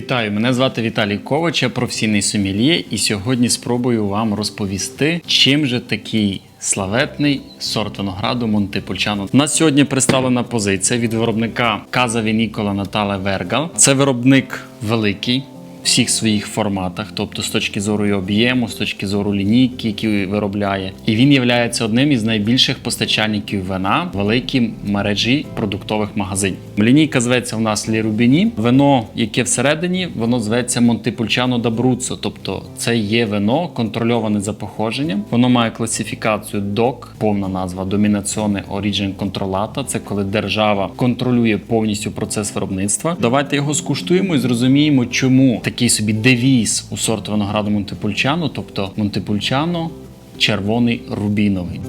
Вітаю, мене звати Віталій Ковач, я професійний сомельє, і сьогодні спробую вам розповісти, чим же такий славетний сорт винограду Монтепульчано. У нас сьогодні представлена позиція від виробника Каза Вінікола Натале Вергал. Це виробник великий. Всіх своїх форматах, тобто з точки зору і об'єму, з точки зору лінійки, які виробляє, і він є одним із найбільших постачальників вина в великій мережі продуктових магазинів. Лінійка зветься у нас Лі Рубіні. Вино, яке всередині, воно зветься Монтепульчано да Бруцо, тобто це є вино контрольоване за походженням. Воно має класифікацію DOC, повна назва Домінаціоне Origin Controllata. Це коли держава контролює повністю процес виробництва. Давайте його скуштуємо і зрозуміємо, чому такий собі девіз у сорту винограду Монтепульчано, тобто Монтепульчано червоний рубіновий.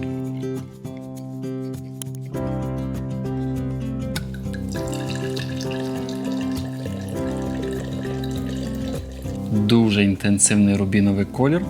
Дуже інтенсивний рубіновий колір.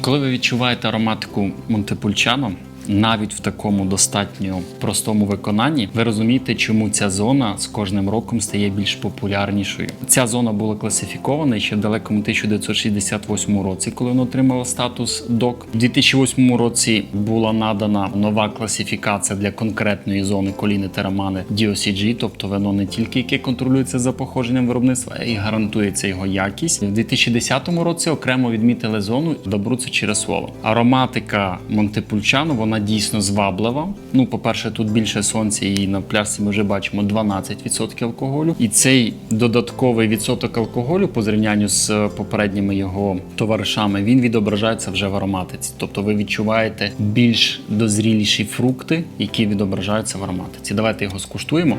Коли ви відчуваєте ароматику Монтепульчано, навіть в такому достатньо простому виконанні, ви розумієте, чому ця зона з кожним роком стає більш популярнішою. Ця зона була класифікована ще в далекому 1968 році, коли вона отримала статус DOC. У 2008 році була надана нова класифікація для конкретної зони коліни терамани DOCG, тобто вино не тільки яке контролюється за походженням виробництва, а й гарантується його якість. У 2010 році окремо відмітили зону Добруци Чересвола. Ароматика Монтепульчано вона дійсно зваблива. Ну, по-перше, тут більше сонця, і на плясі ми вже бачимо 12% алкоголю. І цей додатковий відсоток алкоголю по зрівнянню з попередніми його товаришами, він відображається вже в ароматиці. Тобто ви відчуваєте більш дозріліші фрукти, які відображаються в ароматиці. Давайте його скуштуємо.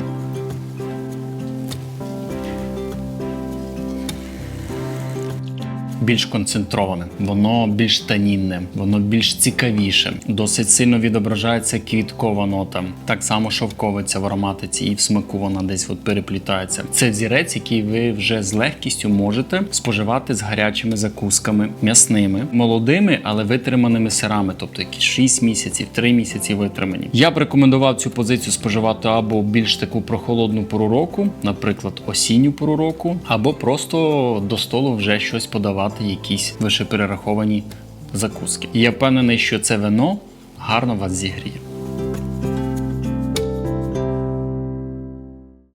Більш концентроване, воно більш танінне, воно більш цікавіше. Досить сильно відображається квіткова нота. Так само шовковиця в ароматиці і в смаку вона десь от переплітається. Це взірець, який ви вже з легкістю можете споживати з гарячими закусками, м'ясними, молодими, але витриманими сирами, тобто якісь 6 місяців, 3 місяці витримані. Я б рекомендував цю позицію споживати або більш таку прохолодну пору року, наприклад, осінню пору року, або просто до столу вже щось подавати якісь вишеперераховані закуски. І я впевнений, що це вино гарно вас зігріє.